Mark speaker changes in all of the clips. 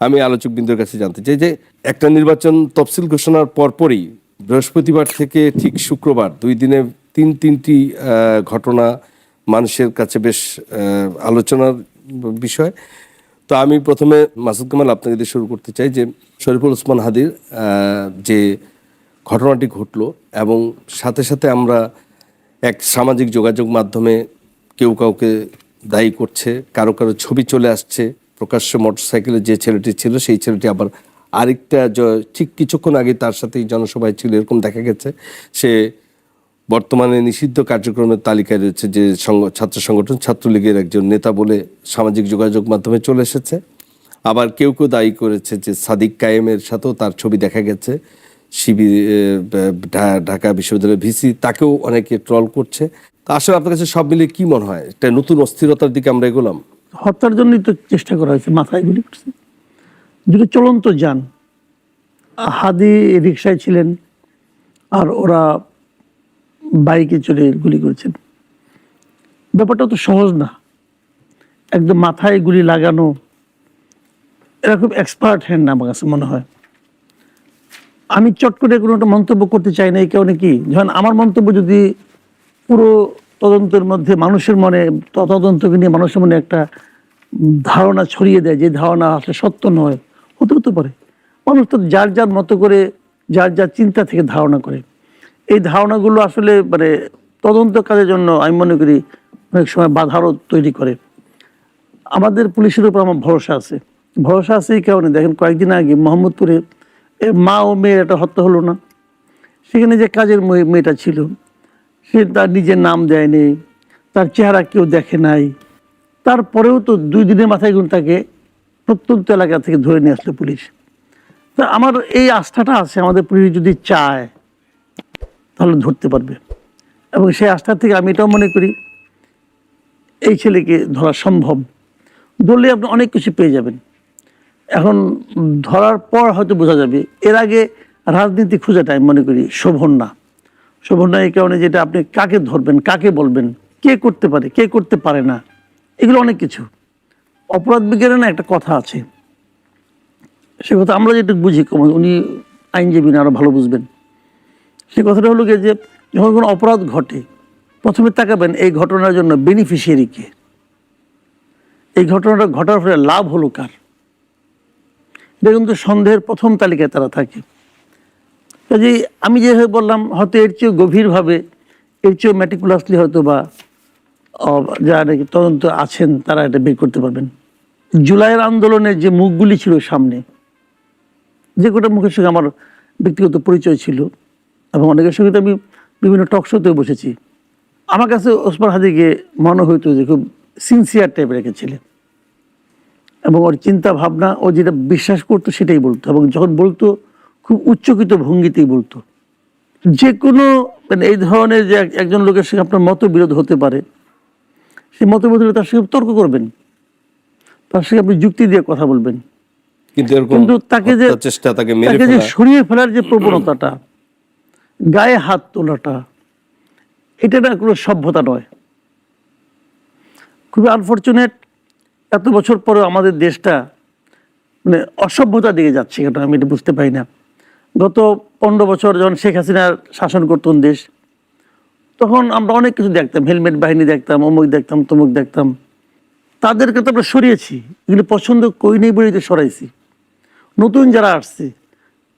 Speaker 1: আমি আলোচক বিন্দুর কাছে জানতে চাই যে একটা নির্বাচন তফসিল ঘোষণার পরপরই বৃহস্পতিবার থেকে ঠিক শুক্রবার দুই দিনে তিন তিনটি ঘটনা মানুষের কাছে বেশ আলোচনার বিষয়। তো আমি প্রথমে মাসুদ কামাল আপনাকে দিয়ে শুরু করতে চাই যে শরীফুল ওসমান হাদির যে ঘটনাটি ঘটলো এবং সাথে সাথে আমরা এক সামাজিক যোগাযোগ মাধ্যমে কেউ কাউকে দায়ী করছে, কারও কারও ছবি চলে আসছে প্রকাশ্য মোটরসাইকেলে যে ছেলেটি ছিল, সেই ছেলেটি আবার আরেকটা ঠিক কিছুক্ষণ আগে তার সাথেই জনসভায় ছিল, এরকম দেখা গেছে। সে বর্তমানে নিষিদ্ধ কার্যক্রমের তালিকায় রয়েছে যে ছাত্র সংগঠন ছাত্রলীগের একজন নেতা বলে সামাজিক যোগাযোগ মাধ্যমে চলে এসেছে। আবার কেউ কেউ দায়ী করেছে যে সাদিক কায়েমের সাথেও তার ছবি দেখা গেছে। শিবির ঢাকা বিশ্ববিদ্যালয়ের ভিসি তাকেও অনেকে ট্রল করছে। তা আসলে আপনার কাছে সব মিলিয়ে কী মনে হয়? একটা নতুন অস্থিরতার দিকে আমরা এগোলাম?
Speaker 2: হত্যার জন্যই তো চেষ্টা করা হয়েছে, মাথায় গুলি করছে। দুটো চলন্ত যান, হাদি রিক্সায় ছিলেন আর ওরা বাইকে চড়ে গুলি করেছেন। ব্যাপারটা তো সহজ না। একদম মাথায় গুলি লাগানো, এরা খুব এক্সপার্ট হ্যান্ড না আমার কাছে মনে হয়। আমি চট করে কোনো একটা মন্তব্য করতে চাই না, এই কারণে কি? যখন আমার মন্তব্য যদি পুরো তদন্তের মধ্যে মানুষের মনে, তদন্তকে নিয়ে মানুষের মনে একটা ধারণা ছড়িয়ে দেয়, যে ধারণা আসলে সত্য নয়, হতে হতে পারে। মানুষ তো যার যার মতো করে, যার যার চিন্তা থেকে ধারণা করে। এই ধারণাগুলো আসলে মানে তদন্ত কাজের জন্য আমি মনে করি অনেক সময় বাধারও তৈরি করে। আমাদের পুলিশের উপর আমার ভরসা আছে। ভরসা আছে এই কারণে। দেখেন কয়েকদিন আগে মোহাম্মদপুরে মা ও মেয়ের একটা হত্যা হলো না। সেখানে যে কাজের মেয়ে- মেয়েটা ছিল সে তার নিজের নাম দেয়নি, তার চেহারা কেউ দেখে নাই। তারপরেও তো দুই দিনের মাথায় গুণ তাকে প্রত্যন্ত এলাকা থেকে ধরে নিয়ে আসলো পুলিশ। তা আমার এই আস্থাটা আছে, আমাদের পুলিশ যদি চায়, তাহলে ধরতে পারবে। এবং সেই আস্থা থেকে আমি এটাও মনে করি, এই ছেলেকে ধরা সম্ভব। ধরলে আপনি অনেক কিছু পেয়ে যাবেন। এখন ধরার পর হয়তো বোঝা যাবে, এর আগে রাজনীতি খোঁজাটা আমি মনে করি শোভন না। না এই কারণে যেটা আপনি কাকে ধরবেন, কাকে বলবেন, কে করতে পারে, কে করতে পারে না, এগুলো অনেক কিছু। অপরাধ বিজ্ঞানে না একটা কথা আছে। সে কথা আমরা যেটা বুঝি উনি আইনজীবী না আরও ভালো বুঝবেন। সে কথাটা হলো গিয়ে যে, যখন কোনো অপরাধ ঘটে, প্রথমে তাকাবেন এই ঘটনার জন্য বেনিফিশিয়ারিকে এই ঘটনাটা ঘটার ফলে লাভ হলো কার? এটা কিন্তু সন্দেহের প্রথম তালিকায় তারা থাকে। কাজেই আমি যেভাবে বললাম, হয়তো এর চেয়েও গভীরভাবে, এর চেয়েও ম্যাটিকুলাসলি হয়তো বা যারা নাকি তদন্ত আছেন, তারা এটা বের করতে পারবেন। জুলাইয়ের আন্দোলনের যে মুখগুলি ছিল সামনে, যে কটা মুখের সঙ্গে আমার ব্যক্তিগত পরিচয় ছিল, এবং অনেকের সঙ্গে আমি বিভিন্ন টক শোতেও বসেছি, আমার কাছে ওসমান হাদিকে মনে হইতো যে খুব সিনসিয়ার টাইপের ছেলে। এবং ওর চিন্তা ভাবনা ও যেটা বিশ্বাস করতো সেটাই বলতো, এবং যখন বলতো খুব উচ্চকিত ভঙ্গিতেই বলতো। যে কোনো মানে এই ধরনের যে একজন লোকের সঙ্গে আপনার মতবিরোধ হতে পারে সেই মতবিরোধ তার সঙ্গে তর্ক করবেন। তার সঙ্গে আপনি যুক্তি দিয়ে কথা বলবেন।
Speaker 1: কিন্তু
Speaker 2: তাকে যে
Speaker 1: চেষ্টা তাকে
Speaker 2: তাকে যে সরিয়ে ফেলার যে প্রবণতাটা গায়ে হাত তোলাটা এটা না কোনো সভ্যতা নয়। খুবই আনফর্চুনেট এত বছর পরেও আমাদের দেশটা মানে অসভ্যতার দিকে যাচ্ছে কেন আমি এটা বুঝতে পারি না। গত পনেরো বছর যখন শেখ হাসিনার শাসন করতেন দেশ, তখন আমরা অনেক কিছু দেখতাম, হেলমেট বাহিনী দেখতাম, অমুক দেখতাম, তমুক দেখতাম। তাদেরকে তো আমরা সরিয়েছি, এগুলো পছন্দ করি নেই বলেই তো সরাইছি। নতুন যারা আসছে,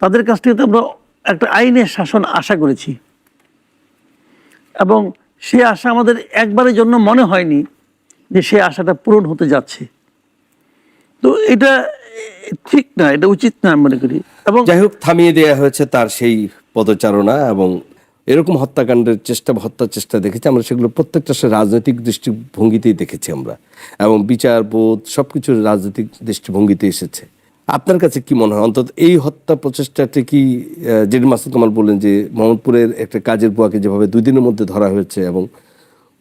Speaker 2: তাদের কাছ থেকে তো আমরা একটা আইনের শাসন আশা করেছি। এবং সে আশা আমাদের একবারের জন্য মনে হয়নি যে সে আশাটা পূরণ হতে যাচ্ছে। তো এটা ঠিক না, এটা উচিত না মনে করি। এবং
Speaker 1: যাই হোক, থামিয়ে দেওয়া হয়েছে তার সেই পদচারণা এবং এরকম হত্যাকাণ্ডের চেষ্টা, হত্যার চেষ্টা দেখেছি আমরা, সেগুলো প্রত্যেকটা সে রাজনৈতিক দৃষ্টিভঙ্গিতেই দেখেছি আমরা। এবং বিচার বোধ সবকিছু রাজনৈতিক দৃষ্টিভঙ্গিতে এসেছে। আপনার কাছে কি মনে হয়? অন্তত এই হত্যা প্রচেষ্টাটি কি যেটি মাসুদ কামাল বললেন যে মোহাম্মদপুরের একটা কাজের বুয়াকে যেভাবে দুই দিনের মধ্যে ধরা হয়েছে এবং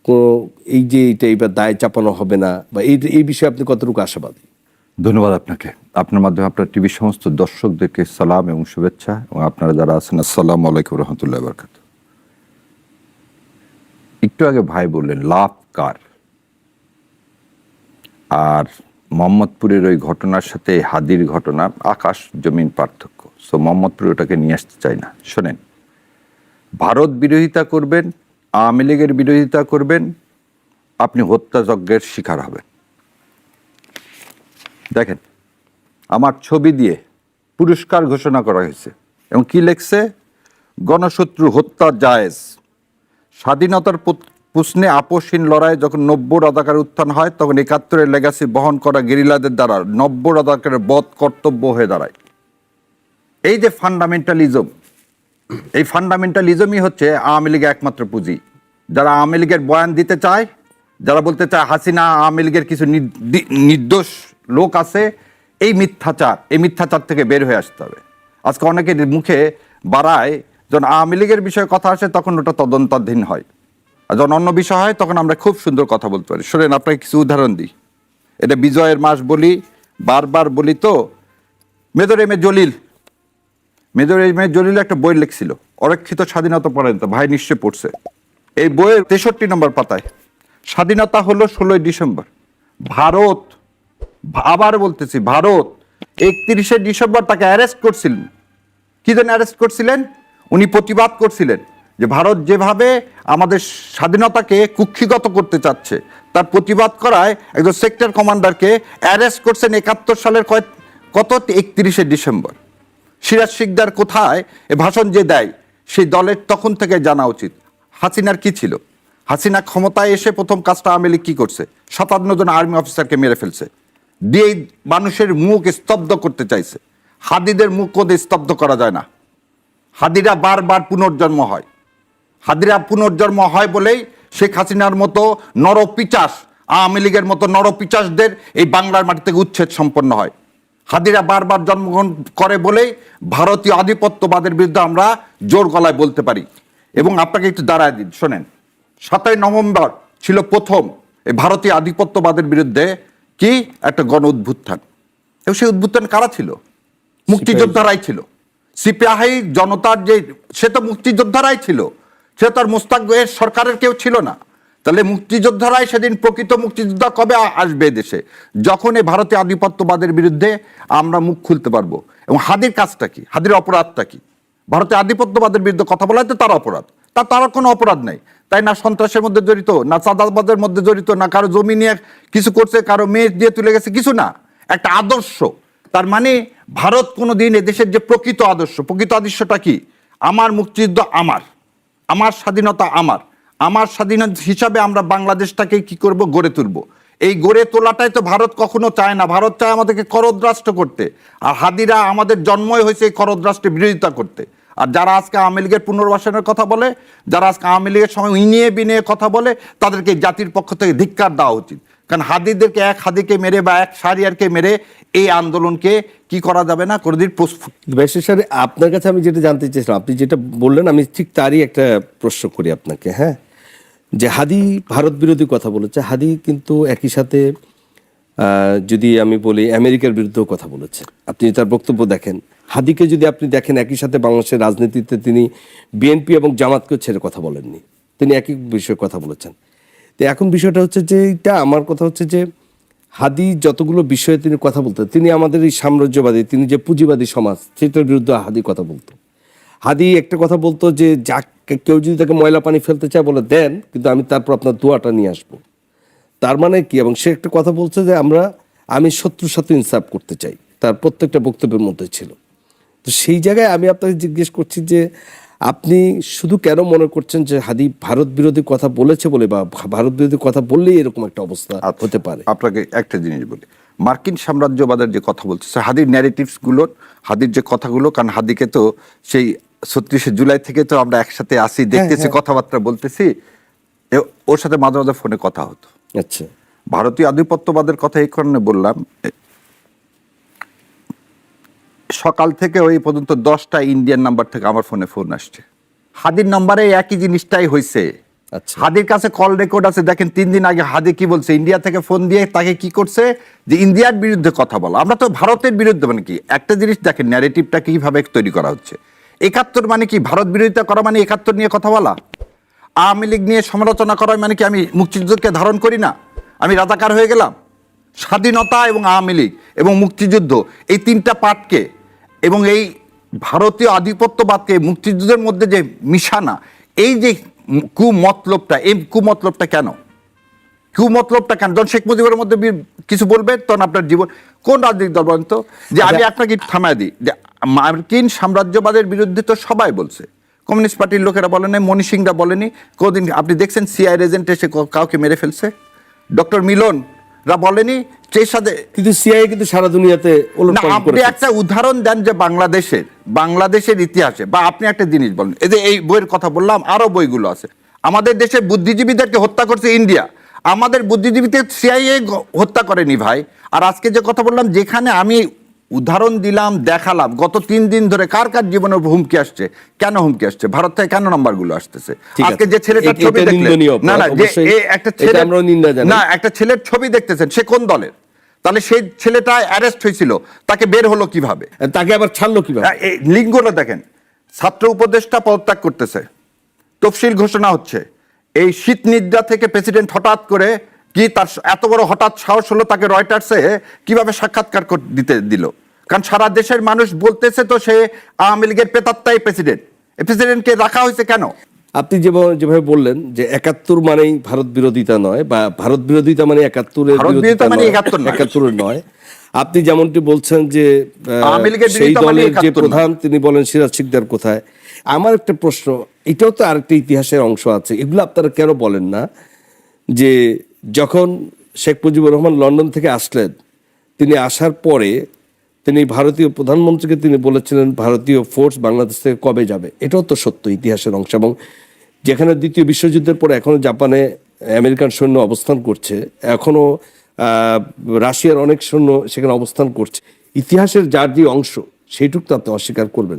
Speaker 1: কোনো, এই যে এইটা এবার দায় চাপানো হবে না, বা এই এই বিষয়ে আপনি কতটুকু আশাবাদী?
Speaker 3: ধন্যবাদ আপনাকে। আপনার মাধ্যমে আপনার টিভির সমস্ত দর্শকদেরকে সালাম এবং শুভেচ্ছা এবং আপনারা যারা আছেন, আসসালামু আলাইকুম রহমতুল্লাহ বরকাত একটু আগে ভাই বললেন, লাভ কার? আর মোহাম্মদপুরের ওই ঘটনার সাথে হাদির ঘটনা, আকাশ জমিন পার্থক্য। সো মোহাম্মদপুরে ওটাকে নিয়ে আসতে চাই না। শোনেন, ভারত বিরোধিতা করবেন, আওয়ামী লীগের বিরোধিতা করবেন, আপনি হত্যাযজ্ঞের শিকার হবেন। দেখেন, আমার ছবি দিয়ে পুরস্কার ঘোষণা করা হয়েছে। এবং কি লেখছে? গণশত্রু হত্যা জায়েজ। স্বাধীনতার প্রশ্নে আপোষহীন লড়াই যখন নব্য রাজাকার উত্থান হয়, তখন একাত্তরের লেগাসি বহন করা গেরিলাদের দ্বারা নব্য রাজাকারের বধ কর্তব্য হয়ে দাঁড়ায়। এই যে ফান্ডামেন্টালিজম এই ফান্ডামেন্টালিজমই হচ্ছে আওয়ামী লীগের একমাত্র পুঁজি। যারা আওয়ামী লীগের বয়ান দিতে চায়, যারা বলতে চায় হাসিনা আওয়ামী লীগের কিছু নির্দি- নির্দোষ লোক আছে, এই মিথ্যাচার এই মিথ্যাচার থেকে বের হয়ে আসতে হবে। আজকে অনেকের মুখে বাড়ায়, যখন আওয়ামী লীগের বিষয়ে কথা আসে, তখন ওটা তদন্তাধীন হয়। আর যখন অন্য বিষয় হয়, তখন আমরা খুব সুন্দর কথা বলতে পারি। শোনেন, আপনাকে কিছু উদাহরণ দিই। এটা বিজয়ের মাস বলি, বারবার বলি তো, major M A Jalil. Major M A Jalil একটা বই লিখছিল, অরক্ষিত স্বাধীনতা পরায়ণতা ভাই নিশ্চয় পড়ছে। এই বইয়ের তেষট্টি নম্বর পাতায়, স্বাধীনতা হলো ষোলোই ডিসেম্বর, ভারত আবার বলতেছি, ভারত একত্রিশে ডিসেম্বর তাকে অ্যারেস্ট করছিলেন কি জন্য অ্যারেস্ট করছিলেন? উনি প্রতিবাদ করছিলেন যে ভারত যেভাবে আমাদের স্বাধীনতাকে কুক্ষিগত করতে চাচ্ছে, তার প্রতিবাদ করায় একজন সেক্টর কমান্ডারকে অ্যারেস্ট করছেন একাত্তর সালের কয় কত? একত্রিশে ডিসেম্বর। সিরাজ শিকদার কোথায়? এ ভাষণ যে দেয়, সেই দলের তখন থেকে জানা উচিত। হাসিনার কি ছিল? হাসিনা ক্ষমতায় এসে প্রথম কাজটা আওয়ামী লীগ কি করছে? সাতান্ন জন আর্মি অফিসারকে মেরে ফেলছে। দিয়ে মানুষের মুখ স্তব্ধ করতে চাইছে। হাদিদের মুখ কোদে স্তব্ধ করা যায় না। হাদিরা বারবার পুনর্জন্ম হয়। হাদিরা পুনর্জন্ম হয় বলেই শেখ হাসিনার মতো নরপিচাস, আওয়ামী লীগের মতো নরপিচাসদের এই বাংলার মাটি থেকে উচ্ছেদ সম্পন্ন হয়। হাদিরা বারবার জন্মগ্রহণ করে বলেই ভারতীয় আধিপত্যবাদের বিরুদ্ধে আমরা জোর গলায় বলতে পারি। এবং আপনাকে একটু দাঁড়ায় দিন, শোনেন। সাতই নভেম্বর ছিল প্রথম এই ভারতীয় আধিপত্যবাদের বিরুদ্ধে কি? একটা গণ উদ্ভুত্থান। এবং সেই উদ্ভুত্থান কারা ছিল? মুক্তিযোদ্ধারাই ছিল। সিপিআই জনতার যে, সে তো মুক্তিযোদ্ধারাই ছিল। সে তো আর মুস্তাক সরকারের কেউ ছিল না। তাহলে মুক্তিযোদ্ধারাই সেদিন প্রকৃত মুক্তিযোদ্ধা কবে আসবে দেশে? যখন এই ভারতীয় আধিপত্যবাদের বিরুদ্ধে আমরা মুখ খুলতে পারব। এবং হাদির কাজটা কি? হাদির অপরাধটা কি? ভারতীয় আধিপত্যবাদের বিরুদ্ধে কথা বলা তো তার অপরাধ। তার তার কোনো অপরাধ নেই। তাই না সন্ত্রাসের মধ্যে জড়িত, না চাঁদাবাদের মধ্যে জড়িত, না কারও জমি নিয়ে কিছু করছে, কারও মেয়ে দিয়ে তুলে গেছে, কিছু না। একটা আদর্শ। তার মানে ভারত কোনো দিন এদেশের যে প্রকৃত আদর্শ, প্রকৃত আদর্শটা কি? আমার মুক্তিযুদ্ধ আমার আমার স্বাধীনতা আমার আমার স্বাধীনতা হিসাবে আমরা বাংলাদেশটাকে কি করব? গড়ে তুলব। এই গড়ে তোলাটাই তো ভারত কখনো চায় না। ভারত চায় আমাদেরকে করদ্রাষ্ট্র করতে। আর হাদিরা আমাদের জন্মই হয়েছে এই করদ্রাষ্ট্রের বিরোধিতা করতে। আর যারা আজকে আওয়ামী লীগের পুনর্বাসনের কথা বলে, যারা আজকে আওয়ামী লীগের সময় ইনিয়ে বিনিয়ে কথা বলে, তাদেরকে জাতির পক্ষ থেকে ধিক্কার দেওয়া উচিত। কারণ হাদিদেরকে এক হাদিকে মেরে বা এক সারিয়ারকে মেরে এই আন্দোলনকে কি করা যাবে না? কোনোদিন প্রস্ফুট।
Speaker 1: ব্যাসের স্যার আপনার কাছে আমি যেটা জানতে চেয়েছিলাম, আপনি যেটা বললেন, আমি ঠিক তারই একটা প্রশ্ন করি আপনাকে হ্যাঁ? যে হাদি ভারত বিরোধী কথা বলেছে, হাদি কিন্তু একই সাথে যদি আমি বলি, আমেরিকার বিরুদ্ধেও কথা বলেছে। আপনি তার বক্তব্য দেখেন। হাদিকে যদি আপনি দেখেন, একই সাথে বাংলাদেশের রাজনীতিতে তিনি বিএনপি এবং জামাতকেও ছেড়ে কথা বলেননি। তিনি একই বিষয়ে কথা বলেছেন। তো এখন বিষয়টা হচ্ছে যে, এটা আমার কথা হচ্ছে যে, হাদি যতগুলো বিষয়ে তিনি কথা বলতেন, তিনি আমাদের এই সাম্রাজ্যবাদী, তিনি যে পুঁজিবাদী সমাজ, সেটার বিরুদ্ধে হাদি কথা বলতো। হাদি একটা কথা বলতো যে, যা কেউ যদি তাকে ময়লা পানি ফেলতে চায় বলে দেন, কিন্তু আমি তারপর আপনার দোয়াটা নিয়ে আসব। তার মানে কি? এবং সে একটা কথা বলছে যে, আমরা, আমি শত্রুর সাথে ইনসাফ করতে চাই। তার প্রত্যেকটা বক্তব্যের মধ্যে ছিল। তো সেই জায়গায় আমি আপনাকে জিজ্ঞেস করছি যে আপনি শুধু কেন মনে করছেন যে হাদি ভারত বিরোধী কথা বলেছে বলে বা ভারত বিরোধী কথা বললেই এরকম একটা অবস্থা হতে পারে?
Speaker 3: আপনাকে একটা জিনিস বলি। মার্কিন সাম্রাজ্যবাদের যে কথা বলছে হাদির ন্যারেটিভসগুলোর হাদির যে কথাগুলো কারণ হাদিকে তো সেই ছত্রিশে জুলাই থেকে তো আমরা একসাথে আসি দেখতেছি কথাবার্তা বলতেছি ওর সাথে মাঝে মাঝে ফোনে কথা হতো।
Speaker 1: আচ্ছা।
Speaker 3: ভারতীয় আধিপত্যবাদের কথা এই কারণে বললাম সকাল থেকে ওই পর্যন্ত দশটা ইন্ডিয়ান নাম্বার থেকে আমার ফোনে ফোন আসছে। হাদির নাম্বারে একই জিনিসটাই হয়েছে
Speaker 1: আচ্ছা।
Speaker 3: হাদির কাছে কল রেকর্ড আছে দেখেন তিন দিন আগে হাদি কি বলছে? ইন্ডিয়া থেকে ফোন দিয়ে তাকে কি করছে? যে ইন্ডিয়ার বিরুদ্ধে কথা বলা। আমরা তো ভারতের বিরুদ্ধে মানে কি? একটা জিনিস দেখেন ন্যারেটিভটা কীভাবে তৈরি করা হচ্ছে। একাত্তর মানে কি? ভারত বিরোধিতা করা মানে একাত্তর নিয়ে কথা বলা? আওয়ামী লীগ নিয়ে সমালোচনা করা মানে কি আমি মুক্তিযুদ্ধকে ধারণ করি না? আমি রাজাকার হয়ে গেলাম? স্বাধীনতা এবং আওয়ামী লীগ এবং মুক্তিযুদ্ধ এই তিনটা পার্টকে এবং এই ভারতীয় আধিপত্যবাদকে মুক্তিযুদ্ধের মধ্যে যে মিশানা এই যে কুমতলবটা এই কুমতলবটা কেন? কুমতলবটা কেন? যখন শেখ মুজিবের মধ্যে কিছু বলবে তখন আপনার জীবন কোন রাজনৈতিক দল বলেন তো? যে আমি আপনাকে থামায় দিই। যে মার্কিন সাম্রাজ্যবাদের বিরুদ্ধে তো সবাই বলছে। কমিউনিস্ট পার্টির লোকেরা বলেনি মনি সিংরা বলেনি। কোনদিন আপনি দেখছেন সিআই রেজেন্ট এসে কাউকে মেরে ফেলছে? ডক্টর মিলন রা বলেনি সেই সাথে
Speaker 1: কিন্তু সিআই কিন্তু সারা দুনিয়াতে
Speaker 3: আপনি একটা উদাহরণ দেন যে বাংলাদেশের বাংলাদেশের ইতিহাসে বা আপনি একটা জিনিস বলেন এই যে এই বইয়ের কথা বললাম আরও বইগুলো আছে। আমাদের দেশে বুদ্ধিজীবীদেরকে হত্যা করছে ইন্ডিয়া। আমাদের বুদ্ধিজীবীদের সিআইএ হত্যা করেনি ভাই। আর আজকে যে কথা বললাম যেখানে আমি উদাহরণ দিলাম দেখালাম। গত তিন দিন ধরে কার কার জীবনে হুমকি আসছে? কেন হুমকি আসছে? ভারত থেকে কেন নাম্বারগুলো আসতেছে? আজকে যে ছেলেটার ছবি দেখলেন না না যে একটা ছেলে। না একটা ছেলের ছবি দেখতেছেন সে কোন দলের? তাহলে সেই ছেলেটা অ্যারেস্ট হয়েছিল তাকে বের হলো কীভাবে?
Speaker 1: তাকে আবার ছাড়লো কীভাবে?
Speaker 3: লিঙ্গটা দেখেন ছাত্র উপদেষ্টা পদত্যাগ করতেছে তফসিল ঘোষণা হচ্ছে এই শীত নিদ্রা থেকে প্রেসিডেন্ট হঠাৎ করে কি তার এত বড় হঠাৎ সাহস হলো তাকে রয়টার্সে কীভাবে সাক্ষাৎকার দিতে দিল? কারণ সারা দেশের মানুষ বলতেছে তো সে আওয়ামী লীগের পেতাত্তাই প্রেসিডেন্ট। প্রেসিডেন্টকে রাখা হয়েছে কেন?
Speaker 1: আপনি যেভাবে যেভাবে বললেন যে একাত্তর মানেই ভারত বিরোধিতা নয় বা ভারত বিরোধিতা মানে একাত্তরের
Speaker 3: মানে একাত্তর
Speaker 1: একাত্তরের নয়। আপনি যেমনটি বলছেন যে সেই
Speaker 3: মানে
Speaker 1: দলের যে প্রধান তিনি বলেন সিরাজ শিকদার কোথায়? আমার একটা প্রশ্ন এটাও তো আরেকটা ইতিহাসের অংশ আছে। এগুলো আপনারা কেন বলেন না যে যখন শেখ মুজিবুর রহমান লন্ডন থেকে আসলেন তিনি আসার পরে তিনি ভারতীয় প্রধানমন্ত্রীকে তিনি বলেছিলেন ভারতীয় ফোর্স বাংলাদেশ থেকে কবে যাবে? এটাও তো সত্য ইতিহাসের অংশ। এবং যেখানে দ্বিতীয় বিশ্বযুদ্ধের পরে এখনও জাপানে আমেরিকান সৈন্য অবস্থান করছে এখনও আহ, রাশিয়ার অনেক সৈন্য সেখানে অবস্থান করছে। ইতিহাসের যার যে অংশ সেইটুকু তো আপনি অস্বীকার করবেন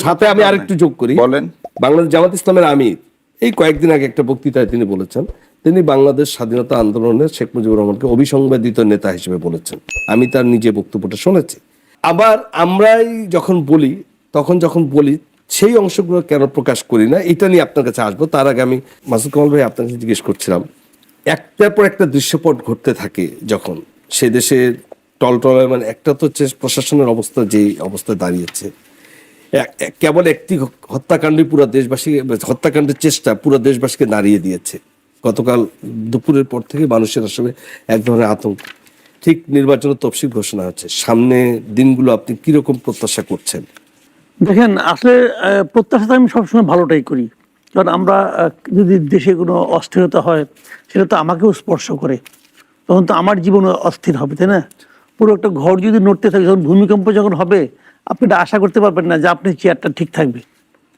Speaker 1: সাথে আমি আরেকটু যোগ করি।
Speaker 3: বলেন।
Speaker 1: বাংলাদেশ জামাত ইসলামের আমির। এই কয়েকদিন আগে একটা বক্তৃতায় তিনি বলেছেন তিনি বাংলাদেশ স্বাধীনতা আন্দোলনের শেখ মুজিবুর রহমানকে অভিসংবাদিত নেতা হিসেবে বলেছেন। আমি তার নিজে বক্তব্যটা শুনেছি। আবার আমরাই যখন বলি, তখন যখন বলি, সেই অংশগুলো কেন প্রকাশ করি না, এটা নিয়ে আপনার কাছে আসব। তার আগে আমি মাসুদ কামাল ভাই আপনার কাছে জিজ্ঞেস করছিলাম, একটার পর একটা দৃশ্যপট ঘটতে থাকে যখন সে দেশের টলটলে মানে একটা তো হচ্ছে প্রশাসনের অবস্থা যে অবস্থায় দাঁড়িয়েছে। কেবল একটি হত্যাকাণ্ডই পুরো দেশবাসী, হত্যাকাণ্ডের চেষ্টা পুরো দেশবাসীকে দাঁড়িয়ে দিয়েছে। গতকাল দুপুরের পর থেকে মানুষের আসলে এক ধরনের আতঙ্ক। ঠিক নির্বাচনের তফসিল ঘোষণা হচ্ছে। সামনে দিনগুলো আপনি কীরকম প্রত্যাশা করছেন?
Speaker 2: দেখেন আসলে আহ, প্রত্যাশা আমি সবসময় ভালোটাই করি। কারণ আমরা যদি দেশে কোনো অস্থিরতা হয় সেটা তো আমাকেও স্পর্শ করে। তখন তো আমার জীবন অস্থির হবে তাই না? পুরো একটা ঘর যদি নড়তে থাকে যখন ভূমিকম্প যখন হবে আপনি এটা আশা করতে পারবেন না যে আপনি চেয়ারটা ঠিক থাকবে।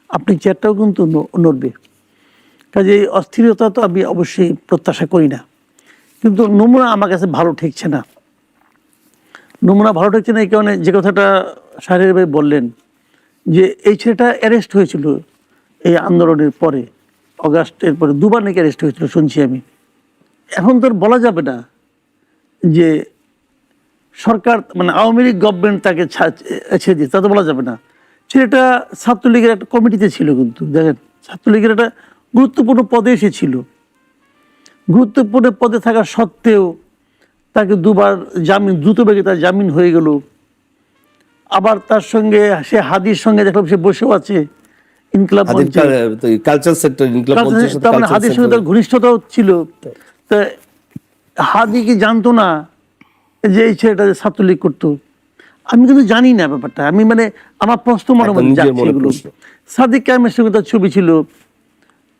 Speaker 2: আপনি চেয়ারটাও কিন্তু নড়বে। কাজে অস্থিরতা তো আমি অবশ্যই প্রত্যাশা করি না। কিন্তু নমুনা আমার কাছে ভালো ঠেকছে না। নমুনা ভালো ঠেকছে না এই কারণে যে কথাটা সাহের ভাই বললেন, যে এই ছেলেটা অ্যারেস্ট হয়েছিল এই আন্দোলনের পরে, অগাস্টের পরে, দুবার নাকি অ্যারেস্ট হয়েছিল শুনছি আমি। এখন তো আর বলা যাবে না যে সরকার মানে আওয়ামী লীগ গভর্নমেন্ট তাকে ছেড়ে দিয়েছে, তা তো বলা যাবে না। ছেলেটা ছাত্রলীগের একটা কমিটিতে ছিল কিন্তু, দেখেন, ছাত্রলীগের একটা গুরুত্বপূর্ণ পদে এসেছিল। গুরুত্বপূর্ণ পদে থাকা সত্ত্বেও তাকে দুবার জামিন দ্রুত বেগে তার জামিন হয়ে গেল। আবার তার সঙ্গে সে হাদির সঙ্গে দেখলাম সে বসেও আছে ইনকলাব
Speaker 1: কালচার ইনক্লাব
Speaker 2: মানে হাদির সঙ্গে তার ঘনিষ্ঠতাও ছিল। তা হাদি কি জানতো না যে এই ছেলেটা ছাত্রলীগ করতো? আমি কিন্তু জানি না ব্যাপারটা। আমি মানে আমার প্রশ্ন মনে মনে যাচ্ছে এগুলো। সাদিক কায়েমের সঙ্গে তার ছবি ছিল।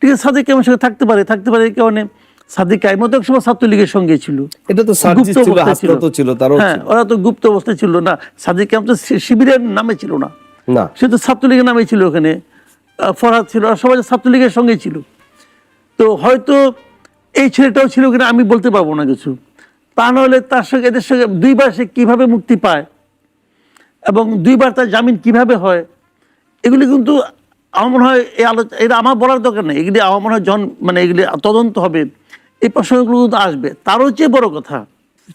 Speaker 2: ঠিক আছে সাদিক কায়েমের সঙ্গে থাকতে পারে? থাকতে পারে এই কারণে সাদিক কায়েমও তো একসময় ছাত্রলীগের সঙ্গে ছিল।
Speaker 1: এটা তো
Speaker 2: গুপ্ত
Speaker 1: ছিল ছিল।
Speaker 2: হ্যাঁ ওরা তো গুপ্ত অবস্থায় ছিল না। সাদিক কায়েম তো শিবিরের নামে ছিল না।
Speaker 1: না।
Speaker 2: সে তো ছাত্রলীগের নামে ছিল ওখানে। ফরহাদ ছিল আর সবাই ছাত্রলীগের সঙ্গেই ছিল। তো হয়তো এই ছেলেটাও ছিল কিনা আমি বলতে পারব না কিছু। তা নাহলে তার সঙ্গে এদের সঙ্গে দুইবার সে কীভাবে মুক্তি পায় এবং দুইবার তার জামিন কীভাবে হয় এগুলি কিন্তু আমার মনে হয় এই আলোচনা এটা আমার বলার দরকার নেই। এগুলি আমার মনে হয় জন মানে এগুলি তদন্ত হবে, এই প্রসঙ্গগুলো কিন্তু আসবে। তারও চেয়ে বড় কথা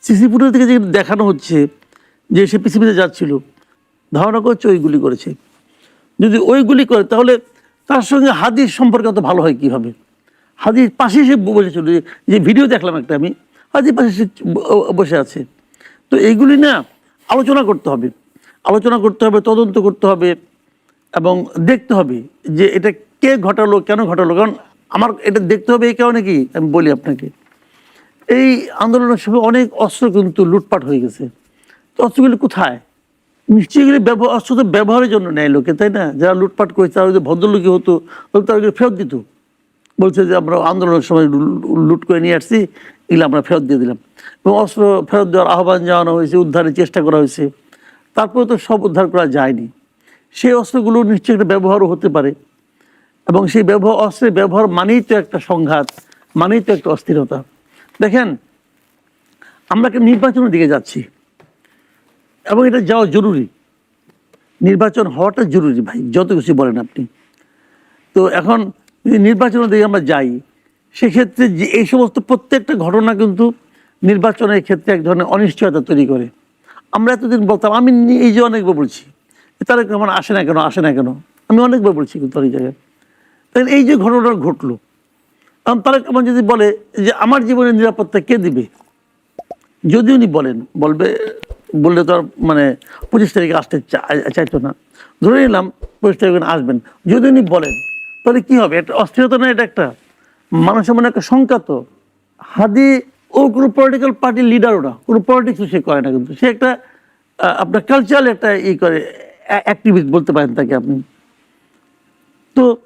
Speaker 2: সিসি ফুটেজ থেকে যে দেখানো হচ্ছে, যে সে পৃথিবীতে যাচ্ছিল, ধারণা করছে ওইগুলি করেছে। যদি ওইগুলি করে, তাহলে তার সঙ্গে হাদির সম্পর্কে অত ভালো হয় কীভাবে? হাদির পাশে সে বসেছিল যে- ভিডিও দেখলাম একটা আমি হাদির পাশে সে বসে আছে। তো এইগুলি না আলোচনা করতে হবে। আলোচনা করতে হবে, তদন্ত করতে হবে। এবং দেখতে হবে যে এটা কে ঘটালো, কেন ঘটালো। কারণ আমার এটা দেখতে হবে এই কারণে কি? আমি বলি আপনাকে, এই আন্দোলনের সময় অনেক অস্ত্র কিন্তু লুটপাট হয়ে গেছে। তো অস্ত্রগুলি কোথায়? নিশ্চয়ই ব্যবহার অস্ত্র তো ব্যবহারের জন্য নেয় লোকে, তাই না? যারা লুটপাট করেছে তারা যদি ভদ্রলোকই হতো তারা ফেরত দিত। বলছে যে আমরা আন্দোলনের সময় লুট করে নিয়ে আসছি, এগুলো আমরা ফেরত দিয়ে দিলাম। এবং অস্ত্র ফেরত দেওয়ার আহ্বান জানানো হয়েছে, উদ্ধারের চেষ্টা করা হয়েছে। তারপরে তো সব উদ্ধার করা যায়নি। সেই অস্ত্রগুলো নিশ্চয়ই একটা ব্যবহারও হতে পারে। এবং সেই ব্যবহার, অস্ত্রের ব্যবহার মানেই তো একটা সংঘাত, মানেই তো একটা অস্থিরতা। দেখেন, আমরা একটা নির্বাচনের দিকে যাচ্ছি। এবং এটা যাওয়া জরুরি। নির্বাচন হওয়াটা জরুরি ভাই, যত কিছু বলেন আপনি। তো এখন যদি নির্বাচনের দিকে আমরা যাই, সেক্ষেত্রে যে এই সমস্ত প্রত্যেকটা ঘটনা কিন্তু নির্বাচনের ক্ষেত্রে এক ধরনের অনিশ্চয়তা তৈরি করে। আমরা এতদিন বলতাম, আমি এই যে অনেকবার বলছি তারা কেমন আসে না কেন, আসে না কেন? আমি অনেকবার বলছি কিন্তু অনেক জায়গায়। তাহলে এই যে ঘটনাটা ঘটলো, কারণ তারা কেমন যদি বলে যে আমার জীবনের নিরাপত্তা কে দিবে? যদি উনি বলেন, বলবে, বললে তো আর মানে পঁচিশ তারিখে আসতে চাইতো না। ধরে নিলাম পঁচিশ তারিখে আসবেন। যদি উনি বলেন, তাহলে কি হবে? একটা অস্থিরতা না এটা একটা মানুষের মনে একটা শঙ্কা তো। হাদি ও কোনো পলিটিক্যাল পার্টির লিডারও না, কোনো পলিটিক্স সে করে না কিন্তু। সে একটা আপনার কালচারাল একটা ই করে অ্যাক্টিভিস্ট বলতে পারেন তাকে আপনি। তো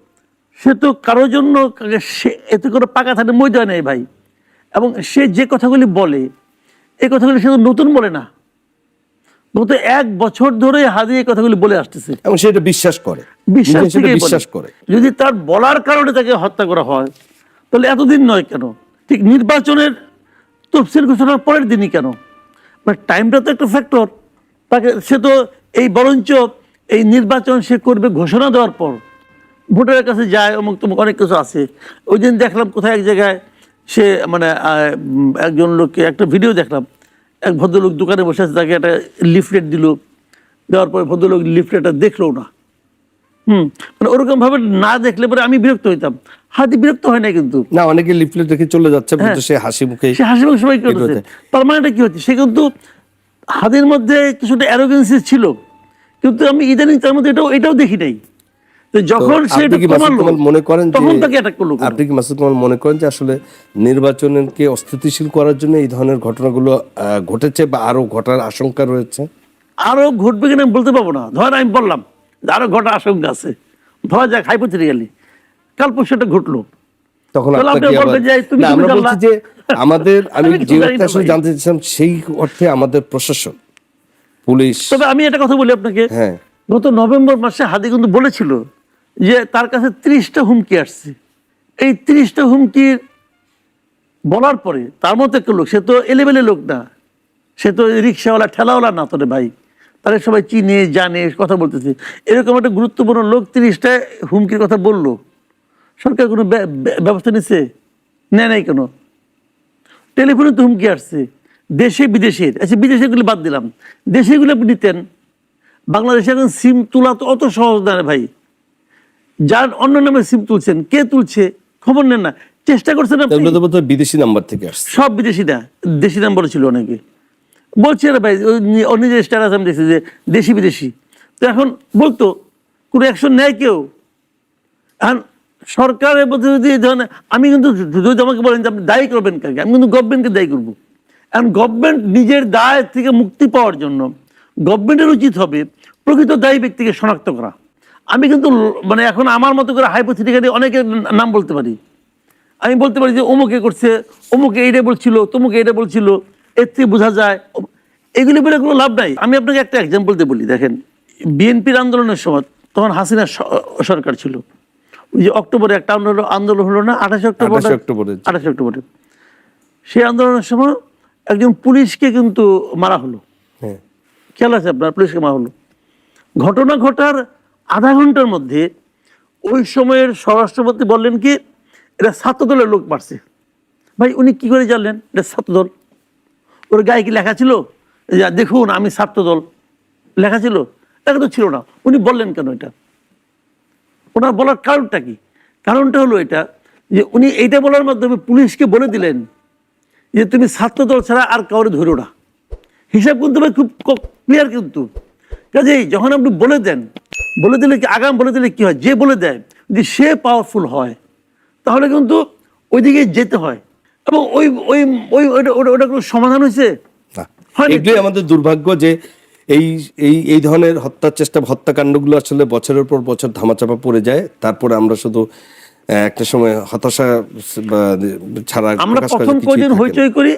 Speaker 2: সে তো কারোর জন্য সে এতে করে পাকা থাকে মজা নেই ভাই। এবং সে যে কথাগুলি বলে এই কথাগুলি সে তো নতুন বলে না। গত এক বছর ধরে হাদি এই কথাগুলি বলে আসতেছে।
Speaker 1: এবং সেটা বিশ্বাস করে।
Speaker 2: বিশ্বাস।
Speaker 1: বিশ্বাস করে।
Speaker 2: যদি তার বলার কারণে তাকে হত্যা করা হয় তাহলে এতদিন নয় কেন? ঠিক নির্বাচনের তফসিল ঘোষণার পরের দিনই কেন? মানে টাইমটা তো একটা ফ্যাক্টর তাকে সে তো এই বরঞ্চ এই নির্বাচন সে করবে ঘোষণা দেওয়ার পর। ভোটারের কাছে যায় অমুক তমুক অনেক কিছু আছে। ওই দিন দেখলাম কোথায় এক জায়গায় সে মানে একজন লোককে একটা ভিডিও দেখলাম। এক ভদ্রলোক দোকানে বসে আছে তাকে একটা লিফলেট দিল। দেওয়ার পরে ভদ্রলোক লিফলেটটা দেখল না। হুম মানে ওরকমভাবে না দেখলে পরে আমি বিরক্ত হইতাম। হাতি বিরক্ত হয় না কিন্তু।
Speaker 1: না অনেকে লিফলেট দেখে চলে যাচ্ছে কিন্তু সে হাসি মুখে
Speaker 2: সে হাসি মুখে সবাই
Speaker 1: করতে।
Speaker 2: তার মানেটা কি হচ্ছে? সে কিন্তু হাতের মধ্যে কিছুটা অ্যারোগেন্সি ছিল কিন্তু আমি ইদানিং তার মধ্যে এটাও এটাও দেখি নাই। যখন সে
Speaker 1: কি মাসুদ
Speaker 2: কমালো,
Speaker 1: কামাল মনে করেন
Speaker 2: তখন তাকে অ্যাটাক করল?
Speaker 1: আপনি কি মাসুদ কামাল মনে করেন যে আসলে নির্বাচনকে অস্থিতিশীল করার জন্য এই ধরনের ঘটনাগুলো ঘটেছে বা আরও ঘটার আশঙ্কা রয়েছে?
Speaker 2: আরও ঘটবে কিনা আমি বলতে পারব না। ধর আমি বললাম আরও ঘটা আশঙ্কা আছে। ধরা যাক হাইপোথেটিক্যালি কাল এটা ঘটলো।
Speaker 1: তখন আমরা বলছি যে আমাদের আমি যে আসলে জানতে চাইছিলাম সেই অর্থে আমাদের প্রশাসন পুলিশ
Speaker 2: তবে আমি একটা কথা বলি আপনাকে।
Speaker 1: হ্যাঁ।
Speaker 2: গত নভেম্বর মাসে হাদি কিন্তু বলেছিল যে তার কাছে ত্রিশটা হুমকি আসছে। এই ত্রিশটা হুমকির বলার পরে তার মতো একটা লোক সে তো এলেবেলে লোক না। সে তো রিক্সাওয়ালা ঠেলাওয়ালা না তোরে ভাই। তারা সবাই চিনে জানে কথা বলতেছে। এরকম একটা গুরুত্বপূর্ণ লোক তিরিশটা হুমকির কথা বলল। সরকার কোনো ব্য- ব্য- ব্যবস্থা নিচ্ছে নেয় নাই কেন? টেলিফোনে তো হুমকি আসছে। দেশে বিদেশের আচ্ছা বিদেশেগুলি বাদ দিলাম। দেশেগুলো আপনি নিতেন। বাংলাদেশে এখন সিম তোলা তো অত সহজ না ভাই। যার অন্য নামে সিম তুলছেন কে তুলছে? খবর নেন না। চেষ্টা করছেন
Speaker 1: বিদেশি নাম্বার থেকে
Speaker 2: সব বিদেশি না দেশি নাম্বার ছিল অনেকে। বলছে ভাই নি- ওর নিজের স্ট্যাটাস আমি দেখছি যে দেশি বিদেশি তো এখন বলতো কোনো অ্যাকশন নেয় কেউ? এখন সরকারের যদি এই ধরনের, আমি কিন্তু যদি আমাকে বলেন যে আপনি দায়ী করবেন কাকে, আমি কিন্তু গভর্নমেন্টকে দায়ী করব। এখন গভর্নমেন্ট নিজের দায় থেকে মুক্তি পাওয়ার জন্য গভর্নমেন্টের উচিত হবে প্রকৃত দায়ী ব্যক্তিকে শনাক্ত করা। আমি কিন্তু মানে এখন আমার মতো করে হাইপোথেটিক্যালি অনেকের নাম বলতে পারি। আমি বলতে পারি যে অমুকে করছে, অমুকে এইটা বলছিল, তমুকে এটা বলছিল, এর থেকে বোঝা যায়। এগুলি বলে কোনো লাভ নাই। আমি আপনাকে একটা এক্সাম্পল দিয়ে বলি, দেখেন বিএনপির আন্দোলনের সময় তখন হাসিনা সরকার ছিল। ওই যে অক্টোবরে একটা আন্দোলন আন্দোলন হলো না আঠাশে অক্টোবর
Speaker 1: অক্টোবরে।
Speaker 2: আঠাশে অক্টোবরে। সেই আন্দোলনের সময় একজন পুলিশকে কিন্তু মারা হলো।
Speaker 1: হ্যাঁ।
Speaker 2: খেয়াল আছে আপনার? পুলিশকে মারা হলো। ঘটনা ঘটার আধা ঘণ্টার মধ্যে ওই সময়ের স্বরাষ্ট্রপতি বললেন কি এটা ছাত্রদলের লোক মারছে। ভাই উনি কি করে জানলেন? এটা ছাত্রদল। ওর গায়ে কি লেখা ছিল? দেখুন আমি ছাত্রদল। লেখা ছিল? লেখা তো ছিল না। উনি বললেন কেন এটা? ওনার বলার কারণটা কি? কারণটা হলো এটা যে উনি এইটা বলার মাধ্যমে পুলিশকে বলে দিলেন যে তুমি ছাত্রদল ছাড়া আর কাউরে ধরো না। হিসাব কিন্তু ভাই খুব ক্লিয়ার কিন্তু। কাজেই যখন আপনি বলে দেন বলে দিলে কি আগাম বলে দিলে কি হয়? যে বলে দেয় যদি সে পাওয়ারফুল হয় তাহলে কিন্তু ওইদিকে যেতে হয়। এবং ওই ওই ওই ওইটা ওটা ওটা কোনো সমাধান হয়েছে।
Speaker 1: এগুলোই আমাদের দুর্ভাগ্য যে এই এই এই ধরনের হত্যার চেষ্টা হত্যাকাণ্ডগুলো আসলে বছরের পর বছর ধামাচাপা পড়ে যায়। তারপরে আমরা শুধু একটা সময় হতাশা ছাড়া
Speaker 2: আমরা প্রথম কয়দিন হইচই করি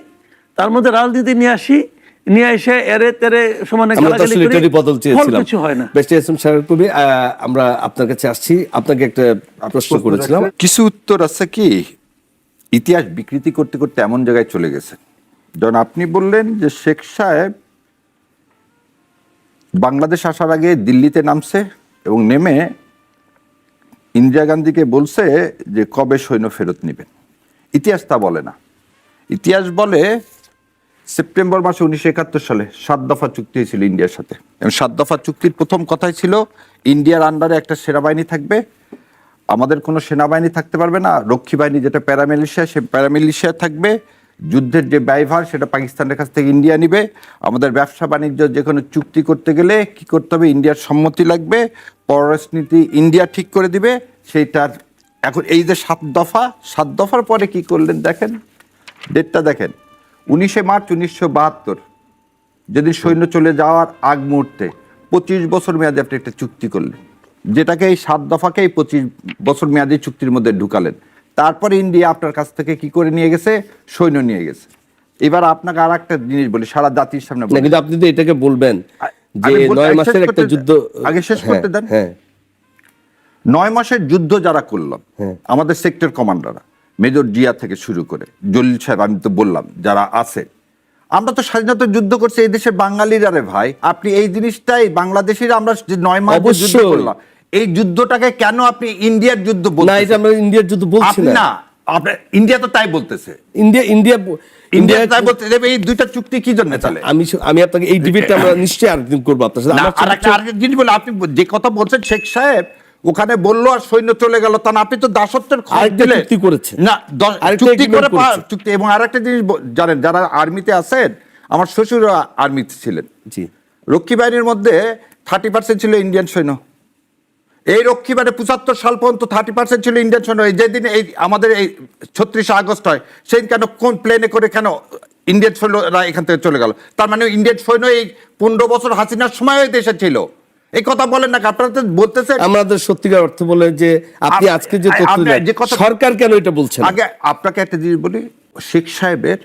Speaker 2: তার মধ্যে রাজনীতি নিয়ে আসি নিয়ে এসে এরে তেরে সমানে গালাগালি করি,
Speaker 1: বদল চেয়েছিলাম।
Speaker 2: কিছু হয় না।
Speaker 1: বেস্ট এসএম সাহেব কবি আহ, আমরা আপনার কাছে আসছি। আপনাকে একটা প্রশ্ন করেছিলাম।
Speaker 3: কিছু উত্তর আছে কি? ইতিহাস বিকৃতি করতে করতে এমন জায়গায় চলে গেছে। যখন আপনি বললেন যে শেখ সাহেব বাংলাদেশ আসার আগে দিল্লিতে নামছে এবং নেমে ইন্দিরা গান্ধীকে বলছে যে কবে সৈন্য ফেরত নেবেন। ইতিহাস তা বলে না। ইতিহাস বলে সেপ্টেম্বর মাসে উনিশশো একাত্তর সালে সাত দফা চুক্তি হয়েছিল ইন্ডিয়ার সাথে। এবং সাত দফা চুক্তির প্রথম কথাই ছিল, ইন্ডিয়ার আন্ডারে একটা সেনাবাহিনী থাকবে। আমাদের কোনো সেনাবাহিনী থাকতে পারবে না। রক্ষী বাহিনী যেটা প্যারামিলিশিয়া, সে প্যারামিলিশিয়া থাকবে। যুদ্ধের যে ব্যয়ভার, সেটা পাকিস্তানের কাছ থেকে ইন্ডিয়া নিবে। আমাদের ব্যবসা বাণিজ্য যে কোনো চুক্তি করতে গেলে কি করতে হবে? ইন্ডিয়ার সম্মতি লাগবে, পররাষ্ট্রনীতি ইন্ডিয়া ঠিক করে দিবে। সেইটার এখন এই যে সাত দফা, সাত দফার পরে কি করলেন দেখেন? ডেটটা দেখেন, উনিশে মার্চ উনিশশো বাহাত্তর, যেদিন সৈন্য চলে যাওয়ার আগ মুহূর্তে পঁচিশ বছর মেয়াদে আপনি একটা চুক্তি করলেন, যেটাকে এই সাত দফাকে এই পঁচিশ বছর মেয়াদী চুক্তির মধ্যে ঢুকালেন। তারপরে ইন্ডিয়া আপনার কাছ থেকে কি করে নিয়ে গেছে? সৈন্য নিয়ে গেছে। এবার আপনাকে আর একটা জিনিস বলি সারা জাতির সামনে
Speaker 1: কিন্তু আপনি তো এটাকে বলবেন যে নয় মাসের একটা যুদ্ধ
Speaker 3: আগে শেষ
Speaker 1: হ্যাঁ,
Speaker 3: করতে দেন।
Speaker 1: হ্যাঁ।
Speaker 3: নয় মাসের যুদ্ধ যারা করলাম
Speaker 1: হ্যাঁ।
Speaker 3: আমাদের সেক্টর কমান্ডাররা মেজর জিয়া থেকে শুরু করে জলিল সাহেব আমি তো বললাম যারা আছে। আমরা তো স্বাধীনতা যুদ্ধ করছি এই দেশের বাঙালিরা রে ভাই আপনি এই জিনিসটাই বাংলাদেশের আমরা যে নয় মাস যুদ্ধ করলাম এই যুদ্ধটাকে কেন আপনি ইন্ডিয়ার যুদ্ধ
Speaker 1: না এটা আমরা ইন্ডিয়ার যুদ্ধ বলছি না।
Speaker 3: না আপনি ইন্ডিয়া তো তাই বলতেছে।
Speaker 1: ইন্ডিয়া ইন্ডিয়া
Speaker 3: ইন্ডিয়া
Speaker 1: ইন্ডিয়া
Speaker 3: তাই বলতে এই দুইটা চুক্তি কি জন্য তাহলে
Speaker 1: আমি আমি আপনাকে এই ডিবেটটা আমরা নিশ্চয়ই আরেকদিন করব আপনার সাথে।
Speaker 3: আর একটা আরেকটা জিনিস বলে আপনি যে কথা বলছেন শেখ সাহেব ওখানে বলল আর সৈন্য চলে গেল তা না আপনি তো দাসত্বের
Speaker 1: চুক্তি করেছে।
Speaker 3: না
Speaker 1: আরেকটা
Speaker 3: চুক্তি করে চুক্তি এবং আরেকটা জিনিস জানেন যারা আর্মিতে আছেন আমার শ্বশুর আর্মিতে ছিলেন।
Speaker 1: জি।
Speaker 3: রক্ষী বাহিনীর মধ্যে থার্টি পার্সেন্ট ছিল ইন্ডিয়ান সৈন্য। এই রক্ষী বাহিনী পঁচাত্তর সাল পর্যন্ত থার্টি পার্সেন্ট ছিল ইন্ডিয়ান সৈন্য এই যেদিন এই আমাদের এই ছত্রিশে আগস্ট হয় সেই কেন কোন প্লেনে করে কেন ইন্ডিয়ান সৈন্যরা এখান থেকে চলে গেল? তার মানে ইন্ডিয়ান সৈন্য এই পনেরো বছর হাসিনার সময় দেশে ছিল। এই কথা বলেন না আপনারা তো বলতেছেন
Speaker 1: আমাদের সত্যিকার অর্থ বলে যে আপনি আজকে যে তথ্য সরকার কেন এটা বলছেন
Speaker 3: আগে আপনাকে একটা জিনিস বলি শেখ সাহেবের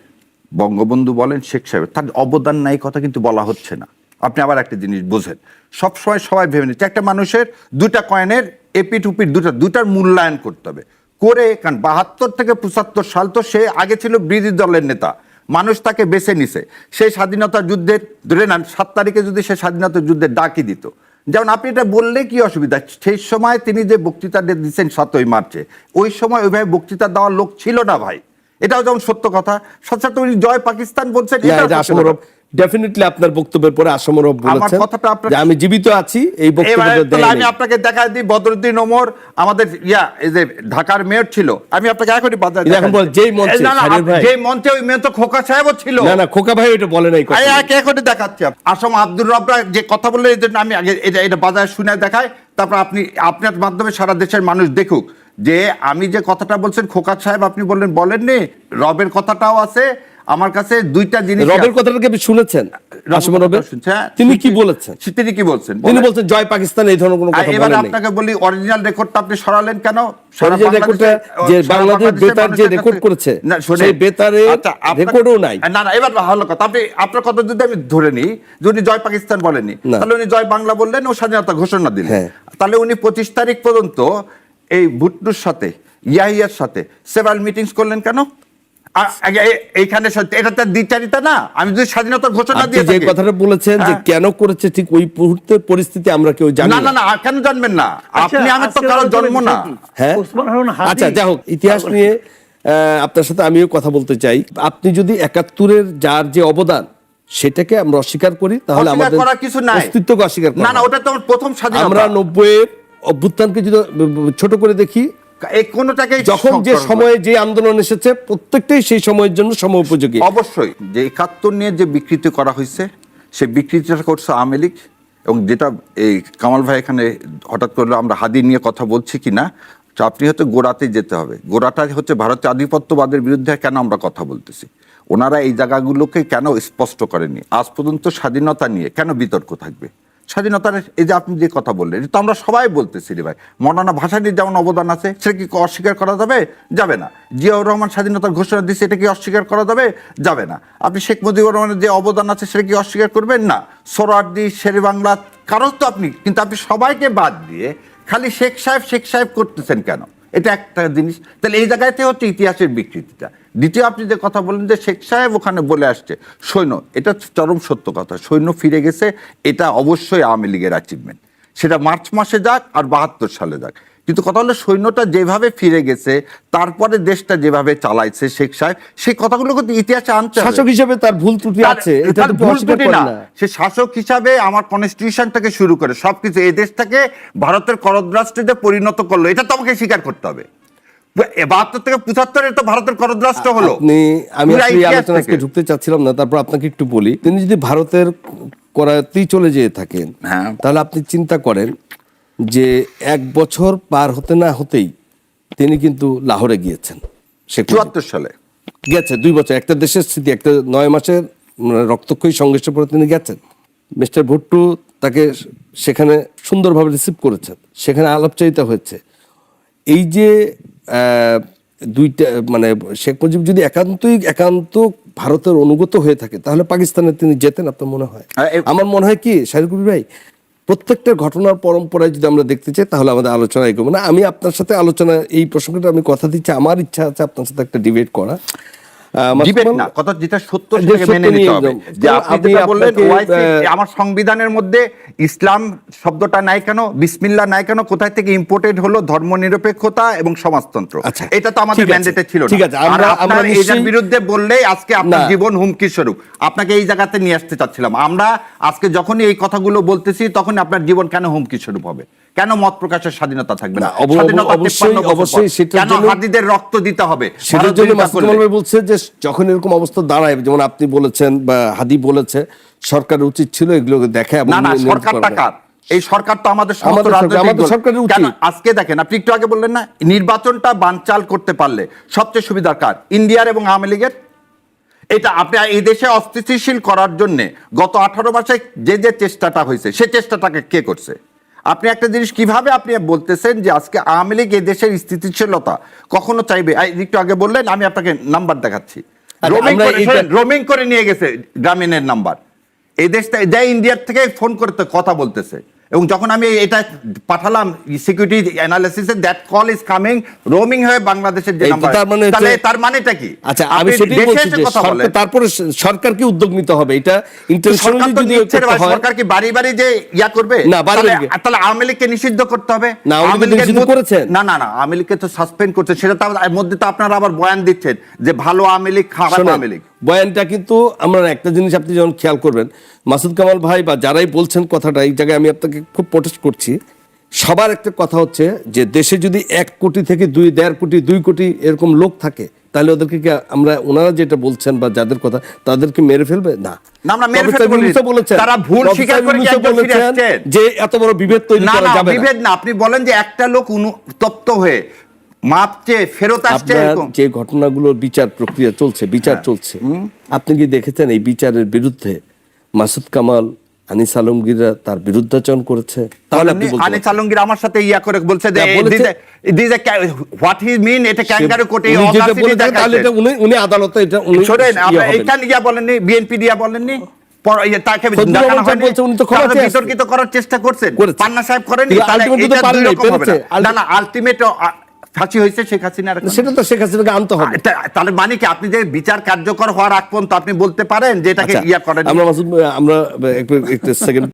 Speaker 3: বঙ্গবন্ধু বলেন শেখ সাহেবের তার অবদান নাই কথা কিন্তু বলা হচ্ছে না। আপনি আবার একটা জিনিস বোঝেন। সবসময় সবাই ভেবে নিচ্ছে একটা মানুষের দুটা কয়েনের এপি টুপির দুটা দুটার মূল্যায়ন করতে হবে। করে কারণ বাহাত্তর থেকে পঁচাত্তর সাল তো সে আগে ছিল বিরোধী দলের নেতা। মানুষ তাকে বেছে নিছে। সেই স্বাধীনতা যুদ্ধের ধরে নেন সাত তারিখে যদি সে স্বাধীনতা যুদ্ধের ডাকি দিত। যেমন আপনি এটা বললে কি অসুবিধা? সেই সময় তিনি যে বক্তৃতা দিচ্ছেন সাতই মার্চে ওই সময় ওইভাবে বক্তৃতা দেওয়ার লোক ছিল না ভাই। এটাও যেমন সত্য কথা সাথে সাথে উনি জয় পাকিস্তান বলছেন
Speaker 1: এটা। ডেফিনেটলি আপনার বক্তব্যের পরে আসমরব বলেছেন যে আমি জীবিত আছি এই
Speaker 3: এবারে
Speaker 1: বক্তব্যটা
Speaker 3: আমি আপনাকে দেখা দিই বদরুদ্দিন ওমর আমাদের ইয়া এই যে ঢাকার মেয়র ছিল। আমি আপনাকে এখনই
Speaker 1: কিন্তু এখন বল, যেই মঞ্চে, শাহরিয়ার ভাই।
Speaker 3: যে মঞ্চে ওই মেয়ে তো খোকা সাহেবও ছিল।
Speaker 1: না না খোকা ভাই এটা বলে নাই কথা।
Speaker 3: আমি একে এখনই দেখাচ্ছি আসম আব্দুর রবরা যে কথা বললে এই জন্য আমি আগে এটা এটা বাজারে শুনে দেখাই। তারপর আপনি আপনার মাধ্যমে সারা দেশের মানুষ দেখুক যে আমি যে কথাটা বলছেন খোকা সাহেব আপনি বললেন বলেননি রবের কথাটাও আছে। আমার কাছে দুইটা জিনিস
Speaker 1: রবের কথাটা কি আপনি শুনেছেন? আসম রবের?
Speaker 3: হ্যাঁ,
Speaker 1: তিনি কি বলেছেন?
Speaker 3: তিনি কি বলছেন?
Speaker 1: তিনি। বলছেন জয় পাকিস্তান এই ধরনের কোনো কথা বলেন
Speaker 3: আপনাকে বলি অরিজিনাল রেকর্ডটা আপনি সরালেন কেন?
Speaker 1: recordটা
Speaker 3: বাংলাদেশে-
Speaker 1: যে বাংলাদেশ বেতার যে রেকর্ড করেছে,
Speaker 3: না,
Speaker 1: সেই বেতারে
Speaker 3: আচ্ছা,
Speaker 1: রেকর্ডও নাই।
Speaker 3: না না এবার ভালো কথা আপনি আপনার কথা যদি আমি ধরে নিই যদি জয় পাকিস্তান
Speaker 1: বলেনি
Speaker 3: তাহলে উনি জয় বাংলা বললেন ও স্বাধীনতা ঘোষণা দিলেন।
Speaker 1: হ্যাঁ।
Speaker 3: তাহলে উনি পঁচিশ তারিখ পর্যন্ত এই ভুট্টুর সাথে ইয়াহিয়ার সাথে সেভারাল মিটিংস করলেন কেন? এইখানে এটা তার দ্বিচারিতা না। আমি যদি স্বাধীনতার ঘোষণা দিয়ে
Speaker 1: যে কথাটা বলেছেন যে
Speaker 3: হ্যাঁ।
Speaker 1: কেন করেছে ঠিক ওই মুহূর্তের পরিস্থিতি আমরা কেউ জানি
Speaker 3: না না। না কেন জানবেন না? আপনি আমি তো
Speaker 2: কারও
Speaker 3: জন্ম না।
Speaker 1: হ্যাঁ? আচ্ছা যাই হোক ইতিহাস নিয়ে আপনার সাথে আমিও কথা বলতে চাই। আপনি যদি একাত্তরের যার যে অবদান সেটাকে আমরা অস্বীকার করি তাহলে আমাদের
Speaker 3: কিছু নাই।
Speaker 1: অস্তিত্বকে অস্বীকার করা
Speaker 3: না না ওটা তো প্রথম স্বাধীনতা।
Speaker 1: আমরা নব্বই অভ্যুত্থানকে যদি ছোট করে দেখি
Speaker 3: কোনোটাকেই
Speaker 1: যখন যে সময়ে যে আন্দোলন এসেছে প্রত্যেকটাই সেই সময়ের জন্য সময়োপযোগী।
Speaker 3: অবশ্যই যে একাত্তর নিয়ে যে বিকৃতি করা হয়েছে সেই বিকৃতিটা করছে আওয়ামী লীগ এবং যেটা এই কামাল ভাই এখানে হঠাৎ করে আমরা হাদি নিয়ে কথা বলছি কি না তো আপনি হয়তো গোড়াতে যেতে হবে। গোড়াটা হচ্ছে ভারতীয় আধিপত্যবাদের বিরুদ্ধে কেন আমরা কথা বলতেছি? ওনারা এই জায়গাগুলোকে কেন স্পষ্ট করেনি আজ পর্যন্ত স্বাধীনতা নিয়ে কেন বিতর্ক থাকবে? স্বাধীনতার এই যে আপনি যে কথা বললেন তো আমরা সবাই বলতেছি রে ভাই। মৌলানা ভাষাটির যেমন অবদান আছে, সেটা কি অস্বীকার করা যাবে? যাবে না। জিয়াউর রহমান স্বাধীনতার ঘোষণা দিচ্ছে এটা কি অস্বীকার করা যাবে? যাবে না। আপনি শেখ মুজিবুর রহমানের যে অবদান আছে, সেটা কি অস্বীকার করবেন? না। সোরারদি শেরে বাংলা, কারোর তো আপনি, কিন্তু আপনি সবাইকে বাদ দিয়ে খালি শেখ সাহেব শেখ সাহেব করতেছেন কেন? এটা একটা জিনিস। তাহলে এই জায়গাতে হচ্ছে ইতিহাসের বিকৃতিটা। দ্বিতীয় আপনি যে কথা বলেন যে শেখ সাহেব ওখানে বলে আসছে, সৈন্য, এটা চরম সত্য কথা। সৈন্য ফিরে গেছে, এটা অবশ্যই আওয়ামী লীগের অ্যাচিভমেন্ট সেটা মার্চ মাসে যাক আর বাহাত্তর সালে যাক। কিন্তু কথা হলো সৈন্যটা যেভাবে ফিরে গেছে তারপরে দেশটা যেভাবে চালাইছে শেখ সাহেব সেই কথাগুলো কিন্তু ইতিহাসে আনতে
Speaker 1: শাসক হিসেবে তার ভুল ত্রুটি আছে এটা তো
Speaker 3: ভুল ত্রুটি না। সে শাসক হিসাবে আমার কনস্টিটিউশন থেকে শুরু করে সবকিছু এই দেশটাকে ভারতের করদ্রাষ্ট্রে পরিণত করল এটা তো আমাকে স্বীকার করতে হবে। বাহাত্তর থেকে পঁচাত্তরে তো ভারতের করদ্রাষ্ট্র হলো।
Speaker 1: আপনি আমি আলোচনা আজকে ঢুকতে চাচ্ছিলাম না তারপর আপনাকে একটু বলি তিনি যদি ভারতের করাতেই চলে যেয়ে থাকেন
Speaker 3: হ্যাঁ।
Speaker 1: তাহলে আপনি চিন্তা করেন যে এক বছর পার হতে না হতেই তিনি কিন্তু লাহোরে গিয়েছেন। মুজিব।
Speaker 3: চুয়াত্তর সালে।
Speaker 1: গেছে দুই বছর। একটা দেশের স্মৃতি একটা নয় মাসের রক্তক্ষয়ী সংঘর্ষের পরে তিনি গেছেন। মিস্টার ভুট্টু তাকে সেখানে সুন্দরভাবে রিসিভ করেছেন। সেখানে আলাপচারিতা হয়েছে। এই যে দুইটা মানে শেখ মুজিব যদি একান্তই একান্ত ভারতের অনুগত হয়ে থাকে তাহলে পাকিস্তানে তিনি যেতেন আপনার মনে হয়?
Speaker 3: হ্যাঁ,
Speaker 1: আমার মনে হয় কি শাহরুকুর ভাই প্রত্যেকটা ঘটনার পরম্পরায় যদি আমরা দেখতে চাই, তাহলে আমাদের আলোচনা এগোবো না। আমি আপনার সাথে আলোচনা, এই প্রসঙ্গটা আমি কথা দিচ্ছি। আমার ইচ্ছা আছে আপনার সাথে একটা ডিবেট করা।
Speaker 3: ডিবেট না কথা যেটা সত্য সেটাকে মেনে নিতে হবে। যে আপনি যেটা বললেন
Speaker 1: আপনাকে,
Speaker 3: আমার সংবিধানের মধ্যে ইসলাম শব্দটা নাই কেন বিসমিল্লাহ নাই কেন কোথায় থেকে ইম্পোর্টেড হলো ধর্মনিরপেক্ষতা এবং সমাজতন্ত্র।
Speaker 1: আচ্ছা,
Speaker 3: এটা তো আমাদের ম্যান্ডেটে ছিল
Speaker 1: ঠিক আছে, আমরা-
Speaker 3: আপনার
Speaker 1: আমরা
Speaker 3: এটার বিরুদ্ধে বললেই আজকে আপনার জীবন হুমকি স্বরূপ। আপনাকে এই জায়গাতে নিয়ে আসতে চাচ্ছিলাম। আমরা আজকে যখনই এই কথাগুলো বলতেছি তখন আপনার জীবন কেন হুমকি স্বরূপ হবে? কেন মত প্রকাশের স্বাধীনতা থাকবে না
Speaker 1: না, অব-
Speaker 3: স্বাধীনতা
Speaker 1: অবশ্যই-
Speaker 3: 53 বছর পর।
Speaker 1: অবশ্যই সেটার
Speaker 3: কেন হাদিদের রক্ত দিতে হবে?
Speaker 1: সেটার জন্য বলছে যে যখন এরকম অবস্থা দাঁড়ায় যেমন আপনি বলেছেন বা হাদি বলেছে সরকারের উচিত ছিল এগুলোকে দেখা এবং
Speaker 3: না না সরকারটা
Speaker 1: কার?
Speaker 3: এই সরকার তো আমাদের সমস্ত রাজনৈতিক আজকে দেখেন আপনি একটু আগে বললেন না নির্বাচনটা বানচাল করতে পারলে সবচেয়ে সুবিধা কার? ইন্ডিয়ার এবং আওয়ামী লীগের? এটা আপনি এই দেশে অস্থিতিশীল করার জন্য গত আঠারো মাসে যে যে চেষ্টাটা হয়েছে সে চেষ্টাটাকে কে করছে? আপনি একটা জিনিস কীভাবে আপনি বলতেছেন যে আজকে আওয়ামী লীগ এই দেশের স্থিতিশীলতা? কখনো চাইবে? একটু আগে বললেন আমি আপনাকে নাম্বার দেখাচ্ছি।
Speaker 1: আচ্ছা,
Speaker 3: রোমিং করে নিয়ে গেছে গ্রামীণের নাম্বার এই দেশটা যাই ইন্ডিয়ার থেকে ফোন করতে কথা বলতেছে। এবং যখন আমি এটা পাঠালাম security অ্যানালিসিসে that call is coming roaming হয়ে বাংলাদেশের যে নাম্বার
Speaker 1: তার মানে
Speaker 3: তাহলে তার মানেটা কি
Speaker 1: আচ্ছা আমি সেটাই বলছি যে সরকার। তারপরে স- সরকারকে উদ্যোগ নিতে হবে এটা
Speaker 3: সরকার
Speaker 1: ইন্টারন্যাশনালি যদি
Speaker 3: সরকার কি বাড়ি বাড়ি যে ইয়া করবে
Speaker 1: না, বাড়ি
Speaker 3: তাহলে
Speaker 1: বাড়ি।
Speaker 3: তাহলে আওয়ামী লীগকে নিষিদ্ধ করতে হবে
Speaker 1: না, আওয়ামী লীগ নিষিদ্ধ করেছেন।
Speaker 3: না না না আওয়ামী লীগকে তো সাসপেন্ড করছে সেটা তো আবার- এর মধ্যে তো আপনারা আবার বয়ান দিচ্ছেন যে ভালো আওয়ামী লীগ খারাপ আওয়ামী লীগ
Speaker 1: বয়ানটা কিন্তু আমরা একটা জিনিস আপনি যখন খেয়াল করবেন মাসুদ কামাল ভাই বা যারাই বলছেন কথাটা এই জায়গায় আমি আপনাকে খুব প্রোটেস্ট করছি। সবার একটা কথা হচ্ছে যে দেশে যদি এক কোটি থেকে দুই দেড় কোটি দুই কোটি এরকম লোক থাকে তাহলে ওদেরকে কি আমরা ওনারা যেটা বলছেন বা যাদের কথা তাদেরকে মেরে ফেলবে? না? যে এত বড় বিভেদ তৈরি
Speaker 3: না
Speaker 1: করা যাবে
Speaker 3: বিভেদ না। আপনি বলেন যে একটা লোক অনুতপ্ত হয়ে মাপ চেয়ে ফেরত আসছে
Speaker 1: যে ঘটনাগুলোর বিচার প্রক্রিয়া চলছে বিচার
Speaker 3: হ্যাঁ।
Speaker 1: চলছে। আপনি কি দেখেছেন এই বিচারের বিরুদ্ধে মাসুদ কামাল আনিস আলমগীররা তার বিরুদ্ধাচরণ করেছে? তাহলে আপনি
Speaker 3: আনিস আলমগীর আমার সাথে ইয়া করে বলছে যে
Speaker 1: বলেছে-
Speaker 3: হোয়াট হি মিন? এটা ক্যাঙ্গারু কোটে
Speaker 1: তাহলে এটা উনি উনি আদালতে এটা উনি
Speaker 3: শোনেন। বলেননি বিএনপি দিয়া বলেননি ইয়ে তাকে দেখানো হয়নি।
Speaker 1: উনি তো ক্ষমা
Speaker 3: তাহলে
Speaker 1: চেয়ে
Speaker 3: বিতর্কিত করার চেষ্টা করছেন।
Speaker 1: করেছে।
Speaker 3: পান্না সাহেব তাহলে এটা না। আলটিমেট ফাঁসি হয়েছে শেখ হাসিনার।
Speaker 1: সেটা তো শেখ হাসিনাকে আনতে হবে
Speaker 3: তাহলে মানে কি আপনি যে বিচার কার্যকর হওয়ার আগ পর্যন্ত আপনি বলতে পারেন যে এটাকে
Speaker 1: আচ্ছা,
Speaker 3: ইয়া করেন
Speaker 1: আমরা আমরা একটু সেকেন্ড